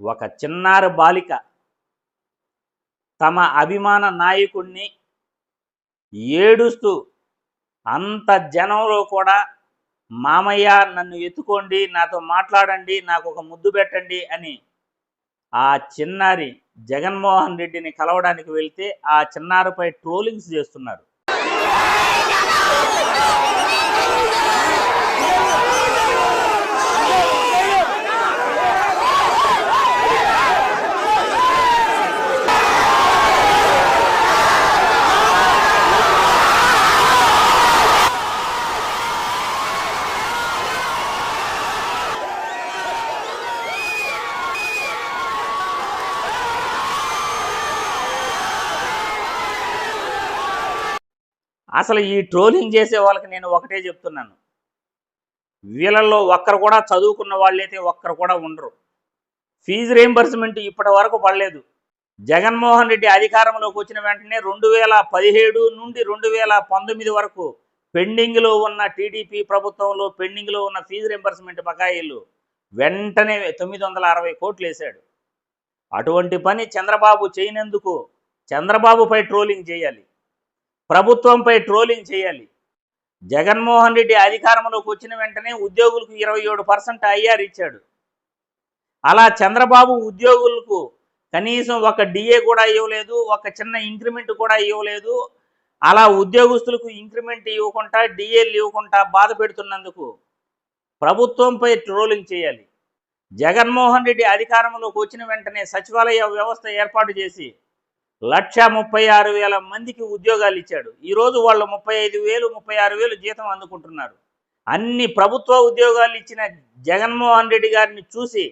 ఒక చిన్నారి బాలిక తమ అభిమాన నాయకుణ్ణి ఏడుస్తూ అంత జనంలో కూడా మామయ్య నన్ను ఎత్తుకోండి నాతో మాట్లాడండి నాకు ఒక ముద్దు పెట్టండి అని ఆ చిన్నారి జగన్మోహన్ రెడ్డిని కలవడానికి వెళ్తే ఆ చిన్నారిపై ట్రోలింగ్స్ చేస్తున్నారు. అసలు ఈ ట్రోలింగ్ చేసే వాళ్ళకి నేను ఒకటే చెప్తున్నాను. వీళ్ళల్లో ఒక్కరు కూడా చదువుకున్న వాళ్ళైతే ఒక్కరు కూడా ఉండరు. ఫీజు రీంబర్స్మెంట్ ఇప్పటి వరకు పడలేదు. జగన్మోహన్ రెడ్డి అధికారంలోకి వచ్చిన వెంటనే రెండు వేల పదిహేడు నుండి రెండు వేల పంతొమ్మిది వరకు పెండింగ్లో ఉన్న టీడీపీ ప్రభుత్వంలో పెండింగ్లో ఉన్న ఫీజు రీంబర్స్మెంట్ బకాయిలు వెంటనే తొమ్మిది వందల అరవై కోట్లు వేశాడు. అటువంటి పని చంద్రబాబు చేయనందుకు చంద్రబాబుపై ట్రోలింగ్ చేయాలి. ప్రభుత్వంపై ట్రోలింగ్ చేయాలి. జగన్మోహన్ రెడ్డి అధికారంలోకి వచ్చిన వెంటనే ఉద్యోగులకు ఇరవై ఏడు పర్సెంట్ ఐఆర్ ఇచ్చాడు. అలా చంద్రబాబు ఉద్యోగులకు కనీసం ఒక డిఏ కూడా ఇవ్వలేదు ఒక చిన్న ఇంక్రిమెంట్ కూడా ఇవ్వలేదు. అలా ఉద్యోగస్తులకు ఇంక్రిమెంట్ ఇవ్వకుండా డిఏలు ఇవ్వకుండా బాధ పెడుతున్నందుకు ప్రభుత్వంపై ట్రోలింగ్ చేయాలి. జగన్మోహన్ రెడ్డి అధికారంలోకి వచ్చిన వెంటనే సచివాలయ వ్యవస్థ ఏర్పాటు చేసి లక్ష ముప్పై ఆరు వేల మందికి ఉద్యోగాలు ఇచ్చాడు. ఈరోజు వాళ్ళు ముప్పై ఐదు వేలు ముప్పై ఆరు వేలు జీతం అందుకుంటున్నారు. అన్ని ప్రభుత్వ ఉద్యోగాలు ఇచ్చిన జగన్మోహన్ రెడ్డి గారిని చూసి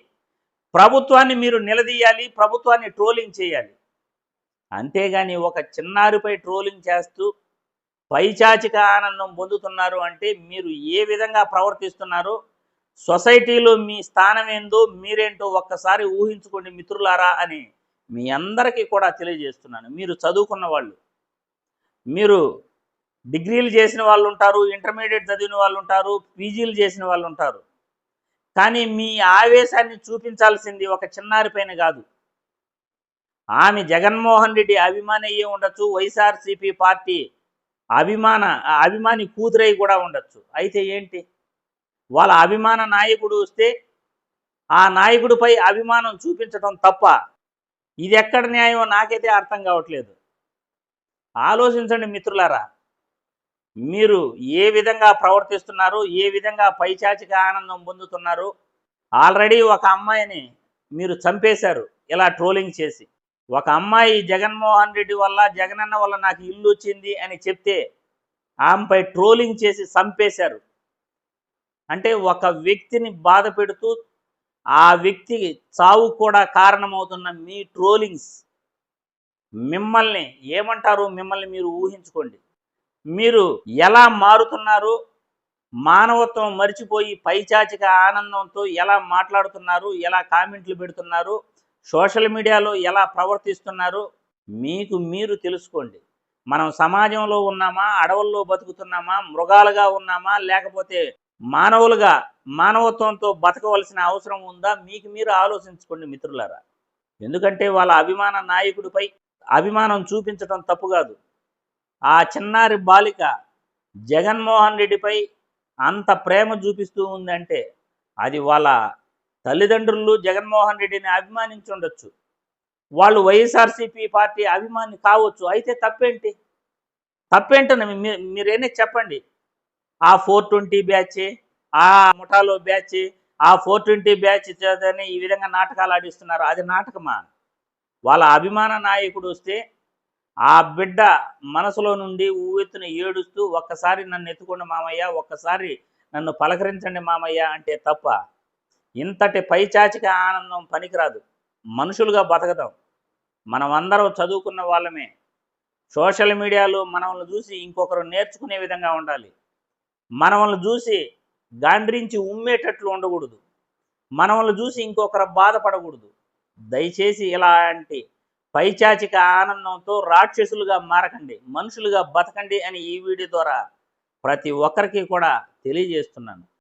ప్రభుత్వాన్ని మీరు నిలదీయాలి ప్రభుత్వాన్ని ట్రోలింగ్ చేయాలి. అంతేగాని ఒక చిన్నారిపై ట్రోలింగ్ చేస్తూ పైచాచిక ఆనందం పొందుతున్నారు అంటే మీరు ఏ విధంగా ప్రవర్తిస్తున్నారో సొసైటీలో మీ స్థానం ఏందో మీరేంటో ఒక్కసారి ఊహించుకోండి మిత్రులారా అని మీ అందరికీ కూడా తెలియజేస్తున్నాను. మీరు చదువుకున్న వాళ్ళు మీరు డిగ్రీలు చేసిన వాళ్ళు ఉంటారు ఇంటర్మీడియట్ చదివిన వాళ్ళు ఉంటారు పీజీలు చేసిన వాళ్ళు ఉంటారు. కానీ మీ ఆవేశాన్ని చూపించాల్సింది ఒక చిన్నారి పైన కాదు. ఆమె జగన్మోహన్ రెడ్డి అభిమాని అయ్యే ఉండొచ్చు వైఎస్ఆర్సీపీ పార్టీ అభిమాన అభిమాని కూతురై కూడా ఉండొచ్చు. అయితే ఏంటి? వాళ్ళ అభిమాన నాయకుడు వస్తే ఆ నాయకుడిపై అభిమానం చూపించడం తప్ప ఇది ఎక్కడ న్యాయం నాకైతే అర్థం కావట్లేదు. ఆలోచించండి మిత్రులారా. మీరు ఏ విధంగా ప్రవర్తిస్తున్నారు ఏ విధంగా పైచాచిక ఆనందం పొందుతున్నారు ఆల్రెడీ ఒక అమ్మాయిని మీరు చంపేశారు ఇలా ట్రోలింగ్ చేసి. ఒక అమ్మాయి జగన్మోహన్ రెడ్డి వల్ల జగనన్న వల్ల నాకు ఇల్లు వచ్చింది అని చెప్తే ఆమెపై ట్రోలింగ్ చేసి చంపేశారు. అంటే ఒక వ్యక్తిని బాధ పెడుతూ ఆ వ్యక్తి చావు కూడా కారణమవుతున్న మీ ట్రోలింగ్స్ మిమ్మల్ని ఏమంటారు? మిమ్మల్ని మీరు ఊహించుకోండి. మీరు ఎలా మారుతున్నారు? మానవత్వం మర్చిపోయి పైచాచిక ఆనందంతో ఎలా మాట్లాడుతున్నారు? ఎలా కామెంట్లు పెడుతున్నారు? సోషల్ మీడియాలో ఎలా ప్రవర్తిస్తున్నారు? మీకు మీరు తెలుసుకోండి. మనం సమాజంలో ఉన్నామా? అడవుల్లో బతుకుతున్నామా? మృగాలుగా ఉన్నామా? లేకపోతే మానవులుగా మానవత్వంతో బతకవలసిన అవసరం ఉందా? మీకు మీరు ఆలోచించుకోండి మిత్రులారా. ఎందుకంటే వాళ్ళ అభిమాన నాయకుడిపై అభిమానం చూపించడం తప్పు కాదు. ఆ చిన్నారి బాలిక జగన్మోహన్ రెడ్డిపై అంత ప్రేమ చూపిస్తూ ఉందంటే అది వాళ్ళ తల్లిదండ్రులు జగన్మోహన్ రెడ్డిని అభిమానించి ఉండొచ్చు. వాళ్ళు వైఎస్ఆర్సీపీ పార్టీ అభిమాని కావచ్చు. అయితే తప్పేంటి? తప్పేంటని మీరేనే చెప్పండి. ఆ ఫోర్ ట్వంటీ బ్యాచ్ ఆ ముఠాలో బ్యాచ్ ఆ ఫోర్ ట్వంటీ బ్యాచ్ చేతని ఈ విధంగా నాటకాలు ఆడిస్తున్నారు. అది నాటకమా? వాళ్ళ అభిమాన నాయకుడు వస్తే ఆ బిడ్డ మనసులో నుండి ఊవెత్తున ఏడుస్తూ ఒక్కసారి నన్ను ఎత్తుకోండి మామయ్య ఒక్కసారి నన్ను పలకరించండి మామయ్య అంటే తప్ప ఇంతటి పైచాచిక ఆనందం పనికిరాదు. మనుషులుగా బతకదాం. మనం అందరం చదువుకున్న వాళ్ళమే. సోషల్ మీడియాలో మనల్ని చూసి ఇంకొకరు నేర్చుకునే విధంగా ఉండాలి. మనల్ని చూసి గాండ్రించి ఉమ్మేటట్లు ఉండకూడదు. మనల్ని చూసి ఇంకొకరు బాధపడకూడదు. దయచేసి ఇలాంటి పైచాచిక ఆనందంతో రాక్షసులుగా మారకండి మనుషులుగా బతకండి అని ఈ వీడియో ద్వారా ప్రతి ఒక్కరికి కూడా తెలియజేస్తున్నాను.